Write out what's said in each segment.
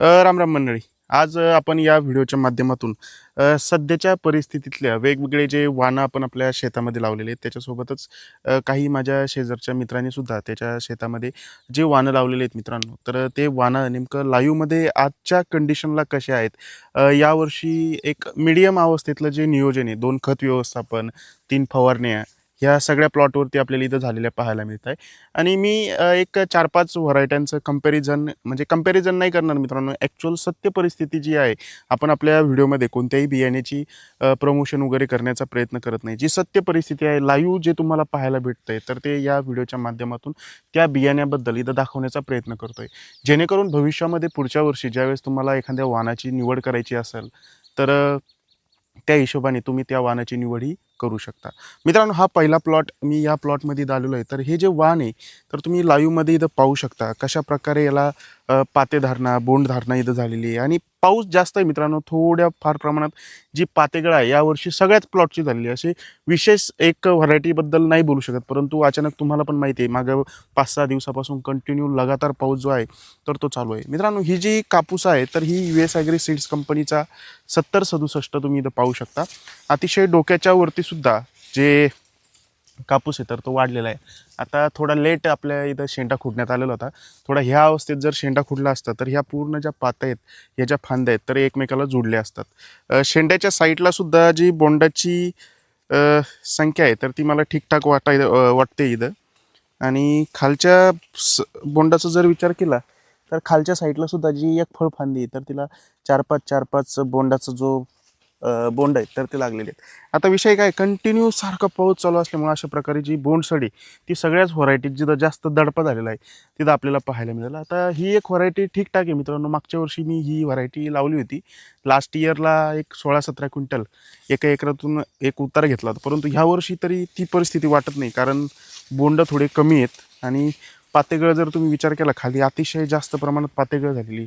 राम राम मंडळी. आज आपण या व्हिडिओच्या माध्यमातून सध्याच्या परिस्थितीतल्या वेगवेगळे जे वाणं आपण आपल्या शेतामध्ये लावलेले आहेत त्याच्यासोबतच काही माझ्या शेजारच्या मित्रांनी सुद्धा त्याच्या शेतामध्ये जे वाणं लावलेले आहेत मित्रांनो तर ते वाणं नेमकं लाईव्हमध्ये आजच्या कंडिशनला कसे आहेत? यावर्षी एक मीडियम अवस्थेतलं जे नियोजन आहे दोन खत व्यवस्थापन तीन फवारण्या ह्या सगळ्या प्लॉटवरती आपल्याला इथं झालेल्या पाहायला मिळत आहे. आणि मी एक चार पाच व्हरायट्यांचं कंपॅरिझन म्हणजे कंपॅरिझन नाही करणार मित्रांनो ॲक्च्युअल सत्य परिस्थिती जी आहे आपण आपल्या व्हिडिओमध्ये कोणत्याही बियाण्याची प्रमोशन वगैरे करण्याचा प्रयत्न करत नाही. जी सत्य परिस्थिती आहे लाईव्ह जे तुम्हाला पाहायला भेटतं आहे तर ते या व्हिडिओच्या माध्यमातून त्या बियाण्याबद्दल इथं दाखवण्याचा प्रयत्न करतो आहे जेणेकरून भविष्यामध्ये पुढच्या वर्षी ज्यावेळेस तुम्हाला एखाद्या वाहनाची निवड करायची असेल तर त्या हिशोबाने तुम्ही त्या वाहनाची निवड ही करू शकता. मित्रांनो हा पहिला प्लॉट मी या प्लॉटमध्ये आलेलो आहे. तर हे जे वाण आहे तर तुम्ही लाईव्हमध्ये इथं पाहू शकता कशा प्रकारे याला पातेधारणा बोंडधारणा इथं झालेली आहे. आणि पाऊस जास्त आहे मित्रांनो थोड्या फार प्रमाणात जी पातेगळ आहे यावर्षी सगळ्याच प्लॉटची झालेली आहे. अशी विशेष एक व्हरायटीबद्दल नाही बोलू शकत परंतु अचानक तुम्हाला पण माहिती आहे मागं पाच सहा दिवसापासून कंटिन्यू लगातार पाऊस जो आहे तर तो चालू आहे. मित्रांनो ही जी कापूस आहे तर ही यू एस ॲग्री सीड्स कंपनीचा सत्तर सदुसष्ट तुम्ही इथं पाहू शकता. अतिशय डोक्याच्या वरती सुद्धा जे कापूस आहे तर तो वाढलेला आहे. आता थोडा लेट आपल्या इथं शेंडा खुडण्यात आलेला होता. थोडा ह्या अवस्थेत जर शेंडा खुडला असता तर ह्या पूर्ण ज्या पात आहेत ह्या ज्या फांद्या आहेत तर एकमेकाला जोडल्या असतात. शेंड्याच्या साईडला सुद्धा जी बोंडाची संख्या आहे तर ती मला ठीकठाक वाटाय वाटते इथं. आणि खालच्या स बोंडाचा जर विचार केला तर खालच्या साईडला सुद्धा जी एक फळफांदी आहे तर तिला चार पाच चार पाच बोंडाचा जो बोंड आहेत तर ते लागलेले आहेत. आता विषय काय कंटिन्यू सारखा पाऊस चालू असल्यामुळे अशा प्रकारे जी बोंडसडी ती सगळ्याच व्हरायटीत जिथं जास्त दडपा झालेला आहे तिथं आपल्याला पाहायला मिळालं. आता ही एक व्हरायटी ठीकठाक आहे मित्रांनो. मागच्या वर्षी मी ही व्हरायटी लावली होती. लास्ट इयरला एक सोळा सतरा क्विंटल एका एकरातून एक उतार घेतला होता. परंतु ह्या वर्षी तरी ती परिस्थिती वाटत नाही कारण बोंड थोडे कमी आहेत आणि पातेगळ जर तुम्ही विचार केला खाली अतिशय जास्त प्रमाणात पातेगळ झालेली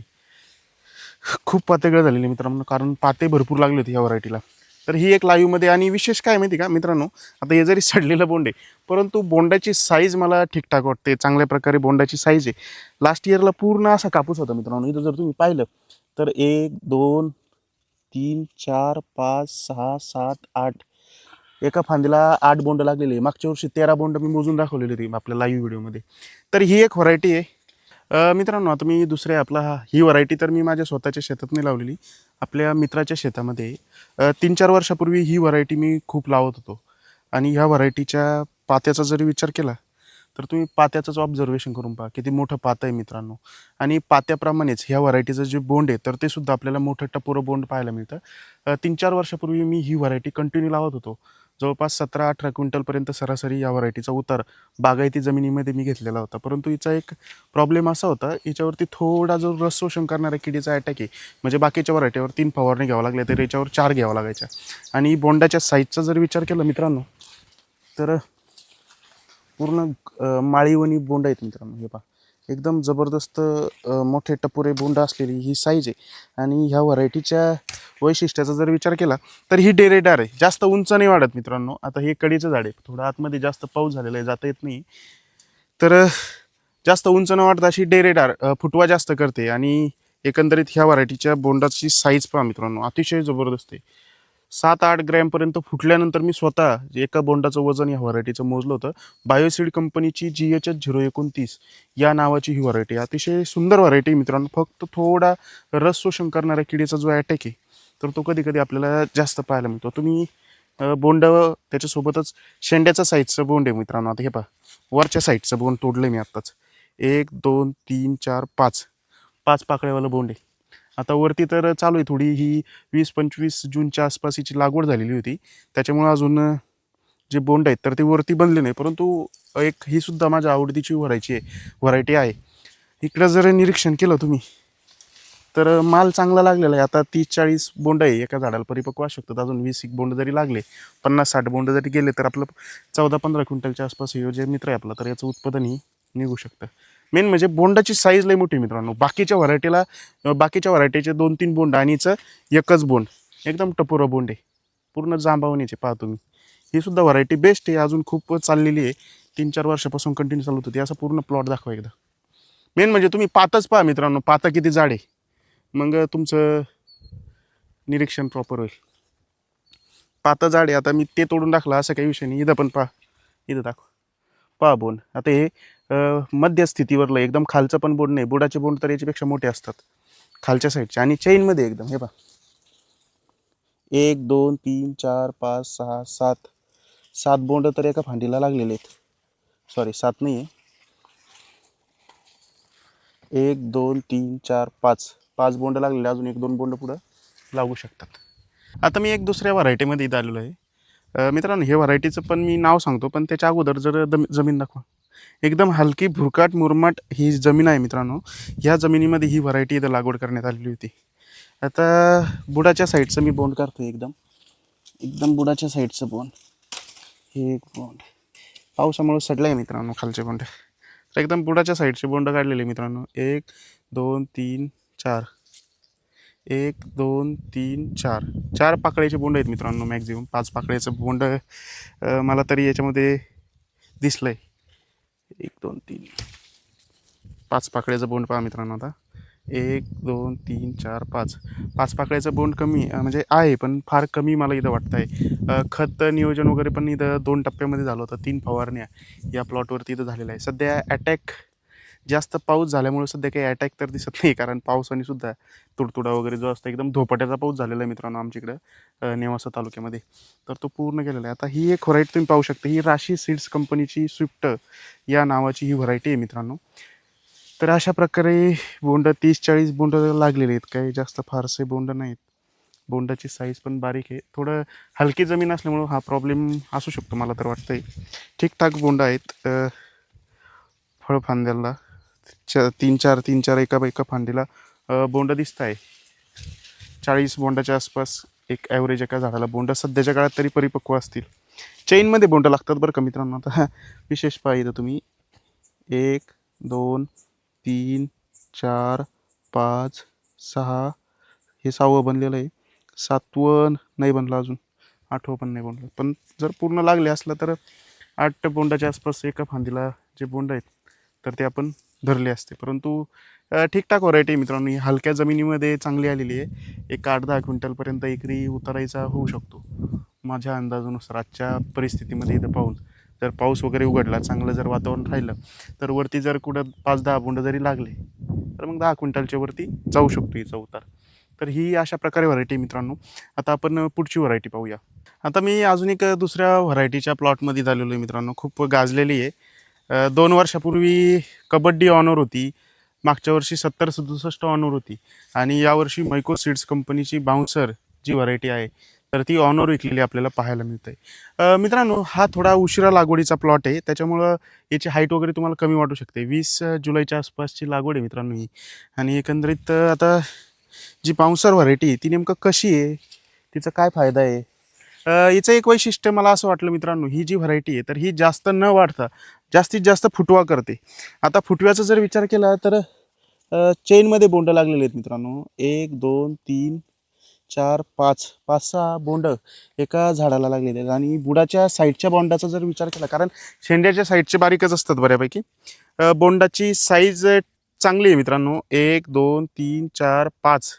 खूप पातेगळ झालेली मित्रांनो. कारण पाते भरपूर लागले होते ह्या व्हरायटीला. तर ही एक लाईव्हमध्ये आणि विशेष काय माहिती का मित्रांनो? आता हे जरी सडलेलं बोंड आहे परंतु बोंडाची साईज मला ठीकठाक वाटते. चांगल्या प्रकारे बोंडाची साईज आहे. लास्ट इयरला पूर्ण असा कापूस होता मित्रांनो. इथं जर तुम्ही पाहिलं तर एक दोन तीन चार पाच सहा सात आठ. एका फांदीला आठ बोंड लागलेली आहे. मागच्या वर्षी तेरा बोंड मी मोजून दाखवलेली होती आपल्या लाईव्ह व्हिडिओमध्ये तर ही एक व्हरायटी आहे. मित्रांनो आता मी दुसरे आपला हा ही व्हरायटी तर मी माझ्या स्वतःच्या शेतात नाही लावलेली. आपल्या मित्राच्या शेतामध्ये तीन चार वर्षापूर्वी ही व्हरायटी मी खूप लावत होतो. आणि ह्या व्हरायटीच्या पात्याचा जरी विचार केला तर तुम्ही पात्याचंच ऑब्झर्वेशन करून पहा. किती मोठं पातं आहे मित्रांनो. आणि पात्याप्रमाणेच ह्या व्हरायटीचं जे बोंड आहे तर ते सुद्धा आपल्याला मोठं टपोरं बोंड पाहायला मिळतं. तीन चार वर्षापूर्वी मी ही व्हरायटी कंटिन्यू लावत होतो. जवळपास सतरा अठरा क्विंटलपर्यंत सरासरी या व्हरायटीचा उतार बागायती जमिनीमध्ये मी घेतलेला होता. परंतु हिचा एक प्रॉब्लेम असा होता याच्यावरती थोडा जो रस शोषण करणाऱ्या किडीचा अटॅक आहे म्हणजे बाकीच्या व्हरायटीवर तीन फवारणी घ्यावं लागल्या तर याच्यावर चार घ्यावं लागायच्या. आणि बोंडाच्या साईजचा जर विचार केला मित्रांनो तर पूर्ण माळीवणी बोंड आहेत मित्रांनो हे पहा. एकदम जबरदस्त मोठे टपुरे बोंड असलेली ही साईज आहे. आणि ह्या व्हरायटीच्या वैशिष्ट्याचा जर विचार केला तर ही डेरेडार आहे. जास्त उंच नाही वाढत मित्रांनो. आता हे कडीचं झाड आहे. थोडं आतमध्ये जास्त पाऊस झालेला आहे जाता येत नाही. तर जास्त उंच न वाढता अशी डेरेडार फुटवा जास्त करते. आणि एकंदरीत ह्या व्हरायटीच्या बोंडाची साईज पहा मित्रांनो. अतिशय जबरदस्त आहे. सात आठ ग्रॅमपर्यंत फुटल्यानंतर मी स्वतः एका बोंडाचं वजन या व्हरायटीचं मोजलं होतं. बायोसीड कंपनीची जी एच एच झिरो एकोणतीस या नावाची ही व्हरायटी अतिशय सुंदर व्हरायटी मित्रांनो. फक्त थोडा रस शोषण करणाऱ्या किडीचा जो अटॅक आहे तर तो कधी कधी आपल्याला जास्त पाहायला मिळतो. तुम्ही बोंड त्याच्यासोबतच शेंड्याचा साईजचं बोंड आहे मित्रांनो. आता हे पहा वरच्या साईडचं बोंड तोडलं मी आत्ताच. एक दोन तीन चार पाच. पाच पाकळ्यावालं बोंड आहे. आता वरती तर चालू आहे थोडी. ही वीस पंचवीस जूनच्या आसपास हिची लागवड झालेली होती. त्याच्यामुळं अजून जे बोंड आहेत तर ते वरती बनले नाही. परंतु एक ही सुद्धा माझ्या आवडतीची व्हरायची आहे. व्हरायटी आहे. इकडं जर निरीक्षण केलं तुम्ही तर माल चांगला लागलेला आहे. आता तीस चाळीस बोंड आहे. एका झाडाला परिपक्व असू शकतात. अजून वीस एक बोंड जरी लागले पन्नास साठ बोंड जरी गेले तर आपलं चौदा पंधरा क्विंटलच्या आसपास हे जे मित्र आहे आपला तर याचं उत्पादनही निघू शकतं. मेन म्हणजे बोंडाची साईज लई मोठी मित्रांनो. बाकीच्या व्हरायटीला बाकीच्या व्हरायटीचे दोन तीन बोंड आणि हिचं एकच बोंड. एकदम टपोरं बोंड आहे. पूर्ण जांबावणीचे पहा तुम्ही. ही सुद्धा व्हरायटी बेस्ट आहे. अजून खूप चाललेली आहे. तीन चार वर्षापासून कंटिन्यू चालू होती. असा पूर्ण प्लॉट दाखवा एकदा. मेन म्हणजे तुम्ही पातच पहा मित्रांनो. पाता किती जाड आहे. मग तुमचं निरीक्षण प्रॉपर होईल. पातं झाड आहे. आता मी ते तोडून टाकलं. असं काही विषय नाही. इथं पण पहा. इथं दाखवा. पहा बोंड. आता हे मध्यस्थितीवरलं मध्य स्थितीवरलं आहे. एकदम खालचं पण बोंड नाही बोर्डाचे बोंड तर याच्यापेक्षा मोठे असतात. खालच्या साईडचे आणि चेनमध्ये एकदम हे पहा. एक दोन तीन चार पाच सहा सात. सात बोंड तर एका फांदीला लागलेले आहेत. सॉरी सात नाही आहे एक दोन तीन चार पाच. पाच बोंड लागलेले अजून एक दोन बोंड पुढं लागू शकतात. आता मी एक दुसऱ्या व्हरायटीमध्ये इथं आलेलो आहे. मित्रांनो हे व्हरायटीचं पण मी नाव सांगतो पण त्याच्या अगोदर जर दम जमीन दाखवा. एकदम हलकी भुरकाट मुरमाट ही जमीन आहे मित्रांनो. ह्या जमिनीमध्ये ही व्हरायटी इथं लागवड करण्यात आलेली होती. आता बुडाच्या साईडचं मी बोंड करतो एकदम. एकदम बुडाच्या साईडचं बोंड हे एक बोंड पावसामुळे सडलं आहे मित्रांनो खालचे बोंड तर एकदम बुडाच्या साईडचे बोंड काढलेले मित्रांनो. एक दोन तीन चार. एक दोन तीन चार. चार पाकळ्याचे बोंड आहेत मित्रांनो मॅक्झिमम पाच पाकळ्याचं बोंड मला तरी याच्यामध्ये दिसलं आहे एक दोन तीन. पाच पाकळ्याचं बोंड पहा मित्रांनो आता. एक दोन तीन चार पाच. पाच पाकळ्याचं बोंड कमी म्हणजे आहे पण फार कमी मला इथं वाटतं आहे खत नियोजन वगैरे पण इथं दोन टप्प्यामध्ये झालं होतं तीन फवारण्या. या प्लॉटवरती इथं झालेलं आहे. सध्या अटॅक जास्त पाऊस झाल्यामुळे सध्या काही अटॅक तर दिसत नाही कारण पावसाने सुद्धा तुडतुडा वगैरे जो असतो एकदम धोपाट्याचा पाऊस झालेला आहे मित्रांनो आमच्याकडं नेवासा तालुक्यामध्ये. तर तो पूर्ण केलेला आहे. आता ही एक व्हरायटी तुम्ही पाहू शकता. ही राशी सीड्स कंपनीची स्विफ्ट या नावाची ही व्हरायटी आहे मित्रांनो. तर अशा प्रकारे बोंड तीस चाळीस बोंड लागलेले आहेत. काही जास्त फारसे बोंड नाहीत. बोंडाची साईज पण बारीक आहे. थोडं हलकी जमीन असल्यामुळं हा प्रॉब्लेम असू शकतो मला तर वाटतंय. ठीकठाक बोंड आहेत. फळफांद्याला च तीन चार तीन चार एका एका फांदीला बोंड दिसत आहे चाळीस बोंडाच्या आसपास एक ॲव्हरेज एका झाडाला बोंड. सध्याच्या काळात तरी परिपक्व असतील. चेनमध्ये बोंड लागतात बरं का मित्रांनो आता. विशेष पाहिजे तुम्ही. एक दोन तीन चार पाच सहा. हे सहावं बनलेलं आहे. सातवं नाही बनलं अजून. आठवं पण नाही बनलं. पण जर पूर्ण लागले असलं तर आठ बोंडाच्या आसपास एका फांदीला जे बोंड आहेत तर ते आपण धरले असते. परंतु ठीकठाक व्हरायटी आहे मित्रांनो. ही हलक्या जमिनीमध्ये चांगली आलेली आहे. एक आठ दहा क्विंटलपर्यंत एकरी उतारायचा होऊ शकतो. माझ्या अंदाजानुसार आजच्या परिस्थितीमध्ये इथं पाहून जर पाऊस वगैरे उघडला चांगलं जर वातावरण राहिलं तर वरती जर कुठं पाच दहा बोंड जरी लागले तर मग दहा क्विंटलच्या वरती जाऊ शकतो हिचा उतार. तर ही अशा प्रकारे व्हरायटी मित्रांनो. आता आपण पुढची व्हरायटी पाहूया. आता मी अजून एक दुसऱ्या व्हरायटीच्या प्लॉटमध्ये झालेलो आहे मित्रांनो. खूप गाजलेली आहे. दोन वर्षापूर्वी कबड्डी ऑनर होती. मागच्या वर्षी सत्तर सदुसष्ट ऑनर होती. आणि यावर्षी मैको सीड्स कंपनीची बाउन्सर जी व्हरायटी आहे तर ती ऑनर विकलेली आपल्याला पाहायला मिळते मित्रांनो हा थोडा उशिरा लागवडीचा प्लॉट आहे. त्याच्यामुळं याची हाईट वगैरे तुम्हाला कमी वाटू शकते. वीस जुलैच्या आसपासची लागवड आहे मित्रांनो ही. आणि एकंदरीत आता जी बाउन्सर व्हरायटी आहे ती नेमकं कशी आहे? तिचा काय फायदा आहे? याचं हिचं एक वैशिष्ट्य मला असं वाटलं मित्रांनो ही जी व्हरायटी आहे तर ही जास्त न वाढता जास्तीत जास्त फुटवा करते. आता फुटव्याचा जर विचार केला तर चेनमध्ये बोंड लागलेले आहेत मित्रांनो. एक दोन तीन चार पाच पाच सहा बोंड एका झाडाला लागलेले आहेत. आणि बुडाच्या साईडच्या बोंडाचा जर विचार केला कारण शेंड्याच्या साईडचे बारीकच असतात बऱ्यापैकी. बोंडाची साईज चांगली आहे मित्रांनो. एक दोन तीन चार पाच.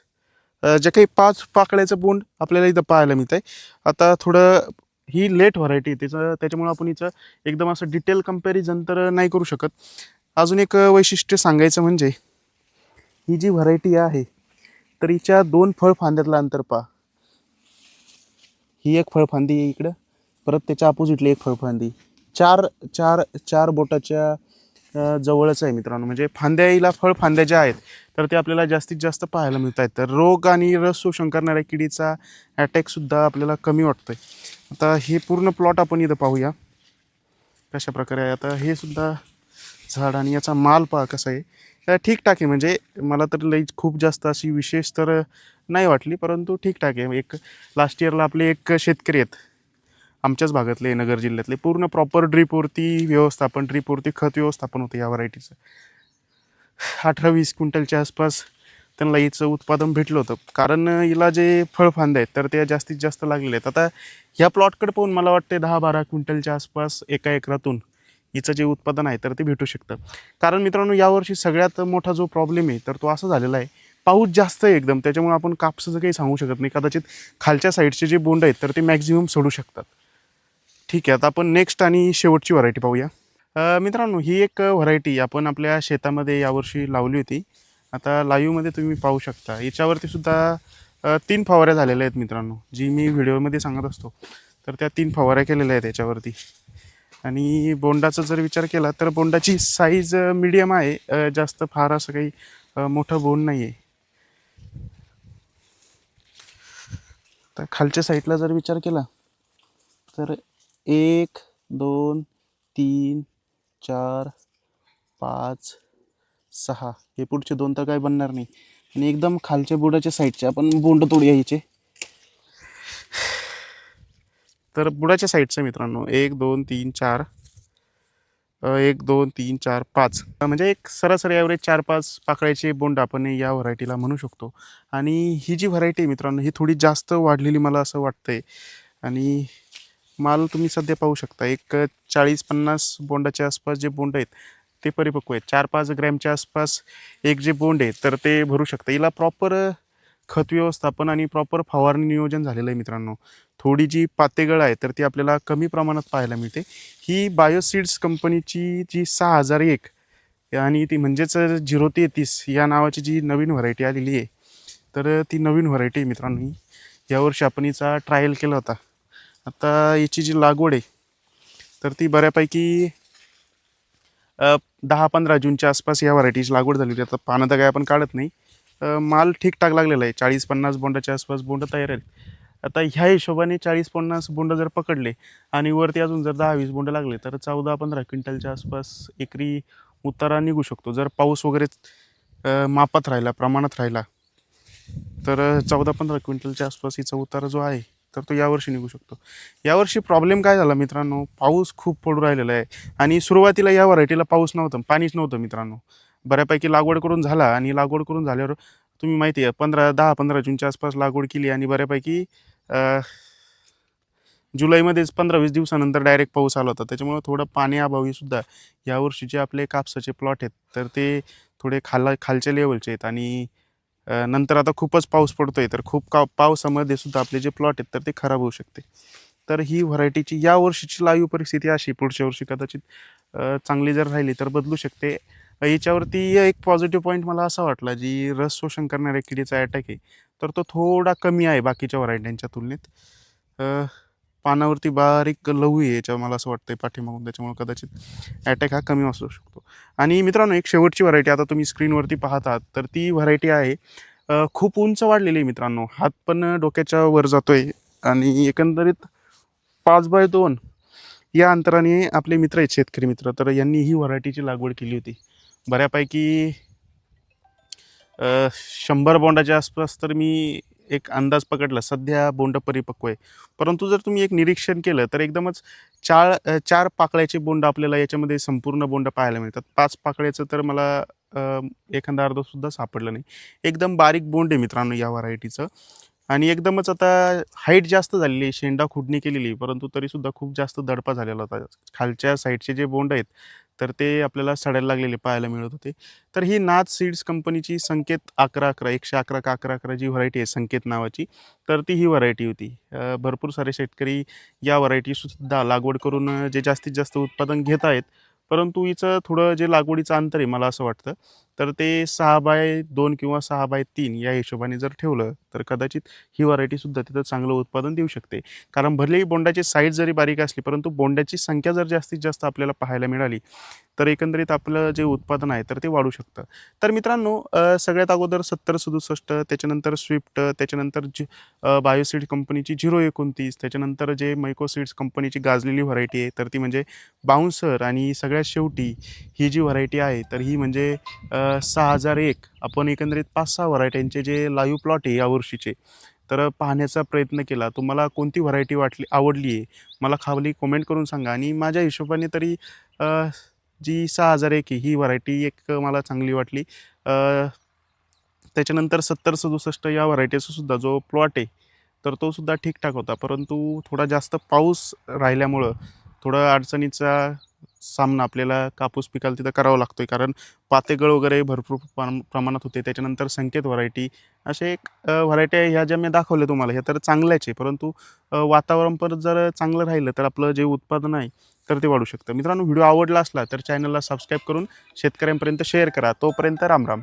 जे काही पाच पाकळ्याचं बोंड आपल्याला इथं पाहायला मिळत आहे आता थोडं ही लेट व्हरायटी आहे त्याचं त्याच्यामुळं आपण हिचं एकदम असं डिटेल कंपॅरिझन तर नाही करू शकत. अजून एक वैशिष्ट्य सांगायचं म्हणजे ही जी व्हरायटी आहे तर हिच्या दोन फळ फांद्यातलं अंतर पहा. ही एक फळफांदी आहे इकडं परत त्याच्या अपोजिटली एक फळफांदी चार चार चार बोटाच्या जवळच आहे मित्रांनो. म्हणजे फांद्याला फळ फांद्या ज्या आहेत तर ते आपल्याला जास्तीत जास्त पाहायला मिळत आहेत तर रोग आणि रस शोषण करणाऱ्या किडीचा अटॅकसुद्धा आपल्याला कमी वाटतोय. आता हे पूर्ण प्लॉट आपण इथं पाहूया. कशा प्रकारे आहे? आता हे सुद्धा झाड आणि याचा माल पहा कसा आहे. ठीकठाक आहे. म्हणजे मला तर लई खूप जास्त अशी विशेष तर नाही वाटली परंतु ठीकठाक आहे. एक लास्ट इयरला आपले एक शेतकरी आहेत. आमच्याच भागातले नगर जिल्ह्यातले. पूर्ण प्रॉपर ड्रीपवरती व्यवस्थापन ड्रीपवरती खत व्यवस्थापन होतं या व्हरायटीचं अठरा वीस क्विंटलच्या आसपास त्यांना हिचं उत्पादन भेटलं होतं. कारण हिला जे फळफांदे आहेत तर त्या जास्तीत जास्त लागलेले आहेत. आता ह्या प्लॉटकडे पाहून मला वाटते दहा बारा क्विंटलच्या आसपास एका एकरातून हिचं जे उत्पादन आहे तर ते भेटू शकतं. कारण मित्रांनो यावर्षी सगळ्यात मोठा जो प्रॉब्लेम आहे तर तो असा झालेला आहे पाऊस जास्त आहे एकदम त्याच्यामुळे आपण कापसाचं काही सांगू शकत नाही. कदाचित खालच्या साईडचे जे बोंड आहेत तर ते मॅक्झिमम सोडू शकतात. ठीक आहे आता आपण नेक्स्ट आणि शेवटची व्हरायटी पाहूया. मित्रांनो ही एक व्हरायटी आपण आपल्या शेतामध्ये यावर्षी लावली होती. आता लाईव्हमध्ये तुम्ही पाहू शकता. याच्यावरती सुद्धा तीन फवाऱ्या झालेल्या आहेत मित्रांनो जी मी व्हिडिओमध्ये सांगत असतो. तर त्या तीन फवाऱ्या केलेल्या आहेत याच्यावरती. आणि बोंडाचा जर विचार केला तर बोंडाची साईज मिडियम आहे. जास्त फार असं काही मोठं बोंड नाही आहे तर खालच्या साईडला जर विचार केला तर एक दोन तीन चार पाच सहा. हे पुढचे दोन तर काय बनणार नाही. आणि एकदम खालच्या बुडाच्या साईडचे आपण बोंड तोड यायचे तर बुडाच्या साईडचं मित्रांनो एक दोन तीन चार. एक दोन तीन चार पाच. म्हणजे एक सरासरी ॲव्हरेज चार पाच पाकळ्याचे बोंड आपण या व्हरायटीला म्हणू शकतो. आणि ही जी व्हरायटी आहे मित्रांनो ही थोडी जास्त वाढलेली मला असं वाटतंय. आणि माल तुम्ही सध्या पाहू शकता. एक चाळीस पन्नास बोंडाच्या आसपास जे बोंड आहेत ते परिपक्व आहेत. चार पाच ग्रॅमच्या आसपास एक जे बोंड आहे तर ते भरू शकतं. हिला प्रॉपर खत व्यवस्थापन आणि प्रॉपर फवारणी नियोजन झालेलं आहे मित्रांनो. थोडी जी पातेगळ आहे तर ती आपल्याला कमी प्रमाणात पाहायला मिळते. ही बायोसीड्स कंपनीची जी सहा हजार एक आणि ती म्हणजेच झिरो ते तीस या नावाची जी नवीन व्हरायटी आलेली आहे तर ती नवीन व्हरायटी आहे मित्रांनो ही. यावर्षी आपण हिचा ट्रायल केला होता. आता याची जी लागवड आहे तर ती बऱ्यापैकी दहा पंधरा जूनच्या आसपास या व्हरायटीची लागवड झालेली आहे. आता पानं तर काय आपण काढत नाही. माल ठीकठाक लागलेला आहे. चाळीस पन्नास बोंडाच्या आसपास बोंड तयार आहेत. आता ह्या हिशोबाने चाळीस पन्नास बोंड जर पकडले आणि वरती अजून जर दहा वीस बोंड लागले तर चौदा पंधरा क्विंटलच्या आसपास एकरी उतारा निघू शकतो. जर पाऊस वगैरे मापात राहिला प्रमाणात राहिला तर चौदा पंधरा क्विंटलच्या आसपास हिचा उतारा जो आहे तर तो यावर्षी निघू शकतो. यावर्षी प्रॉब्लेम काय झाला मित्रांनो? पाऊस खूप पडू राहिलेला आहे. आणि सुरुवातीला या व्हरायटीला पाऊस नव्हतं पाणीच नव्हतं मित्रांनो. बऱ्यापैकी लागवड करून झाला आणि लागवड करून झाल्यावर तुम्ही माहिती आहे पंधरा दहा पंधरा जूनच्या आसपास लागवड केली आणि बऱ्यापैकी जुलैमध्येच पंधरा वीस दिवसानंतर डायरेक्ट पाऊस आला होता. त्याच्यामुळे थोडं पाण्याअभावी यावर्षी जे आपले कापसाचे प्लॉट आहेत. तर ते थोडे खाला खालच्या लेवलचे आहेत आणि नंतर आता खूपच पाऊस पडतो आहे तर खूप का पावसामध्ये सुद्धा आपले जे प्लॉट आहेत तर ते खराब होऊ शकते. तर ही व्हरायटीची या वर्षीची लाईव्ह परिस्थिती अशी पुढच्या वर्षी कदाचित चांगली जर राहिली तर बदलू शकते. याच्यावरती एक पॉझिटिव्ह पॉईंट मला असा वाटला जी रस शोषण करणाऱ्या किडीचा अटॅक आहे तर तो थोडा कमी आहे बाकीच्या व्हरायट्यांच्या तुलनेत. पानावरती बारीक लहू आहे याच्या मला असं वाटतंय पाठीमागून त्याच्यामुळे कदाचित अटॅक हा कमी असू शकतो. आणि मित्रांनो एक शेवटची व्हरायटी आता तुम्ही स्क्रीनवरती पाहत आहात तर ती व्हरायटी आहे खूप उंच वाढलेली आहे मित्रांनो. हात पण डोक्याच्या वर जातोय आणि एकंदरीत पाच बाय दोन या अंतराने आपले मित्र आहेत शेतकरी मित्र. तर यांनी ही व्हरायटीची लागवड केली होती. बऱ्यापैकी शंभर बोंडाच्या आसपास तर मी एक अंदाज पकडला सध्या बोंड परिपक्व आहे. परंतु जर तुम्ही एक निरीक्षण केलं तर एकदमच चार चार पाकळ्याचे बोंड आपल्याला याच्यामध्ये संपूर्ण बोंड पाहायला मिळतात. पाच पाकळ्याचं तर मला एखादा अर्ध सुद्धा सापडलं नाही. एकदम बारीक बोंड आहे मित्रांनो या व्हरायटीचं आणि एकदमच आता हाईट जास्त झालेली आहे शेंडा खुडणी केलेली परंतु तरीसुद्धा खूप जास्त दडपा झालेला होता. खालच्या साईडचे जे बोंड आहेत तर ते आपल्याला सडायला लागलेले पाहायला मिळत होते. तर ही नाथ सीड्स कंपनीची संकेत अकरा अकरा एकशे अकरा का अकरा अकरा जी व्हरायटी आहे संकेत नावाची तर ती ही व्हरायटी होती. भरपूर सारे शेतकरी या व्हरायटीसुद्धा लागवड करून जे जास्तीत जास्त उत्पादन घेत आहेत परंतु हिचं थोडं जे लागवडीचं अंतर आहे मला असं वाटतं तर ते सहा बाय दोन किंवा सहा बाय तीन या हिशोबाने जर ठेवलं तर कदाचित ही व्हरायटीसुद्धा तिथं चांगलं उत्पादन देऊ शकते. कारण भलेही बोंडाची साईज जरी बारीक असली परंतु बोंडाची संख्या जर जास्तीत जास्त आपल्याला पाहायला मिळाली तर एकंदरीत आपलं जे उत्पादन आहे तर ते वाढू शकतं. तर मित्रांनो सगळ्यात अगोदर सत्तर सदुसष्ट त्याच्यानंतर स्विफ्ट त्याच्यानंतर जी बायोसीड कंपनीची झिरो एकोणतीस त्याच्यानंतर जे मायकोसीड्स कंपनीची गाजलेली व्हरायटी आहे तर ती म्हणजे बाउन्सर आणि सगळ्यात शेवटी ही जी व्हरायटी आहे तर ही म्हणजे सहा हजार एक. आपण एकंदरीत पाच सहा व्हरायट्यांचे जे लाईव्ह प्लॉट आहे यावर्षीचे तर पाहण्याचा प्रयत्न केला. तुम्हाला कोणती व्हरायटी वाटली आवडली आहे? मला खाली कमेंट करून सांगा. आणि माझ्या हिशोबाने तरी जी सहा हजार एक आहे ही व्हरायटी एक मला चांगली वाटली. त्याच्यानंतर सत्तर सदुसष्ट या व्हरायटीचा सुद्धा जो प्लॉट आहे तर तो सुद्धा ठीकठाक होता. परंतु थोडा जास्त पाऊस राहिल्यामुळं थोडं अडचणीचा सामना आपल्याला कापूस पिकाला तिथं करावा आहे कारण पातेगळ वगैरे भरपूर प्रमाणात होते. त्याच्यानंतर संकेत व्हरायटी असे एक व्हरायटी ह्या ज्या मी दाखवल्या तुम्हाला ह्या तर चांगल्याच आहे. परंतु वातावरण पण जर चांगलं राहिलं तर आपलं जे उत्पादन आहे तर ते वाढू शकतं. मित्रांनो व्हिडिओ आवडला असला तर चॅनलला सबस्क्राईब करून शेतकऱ्यांपर्यंत शेअर करा. तोपर्यंत राम राम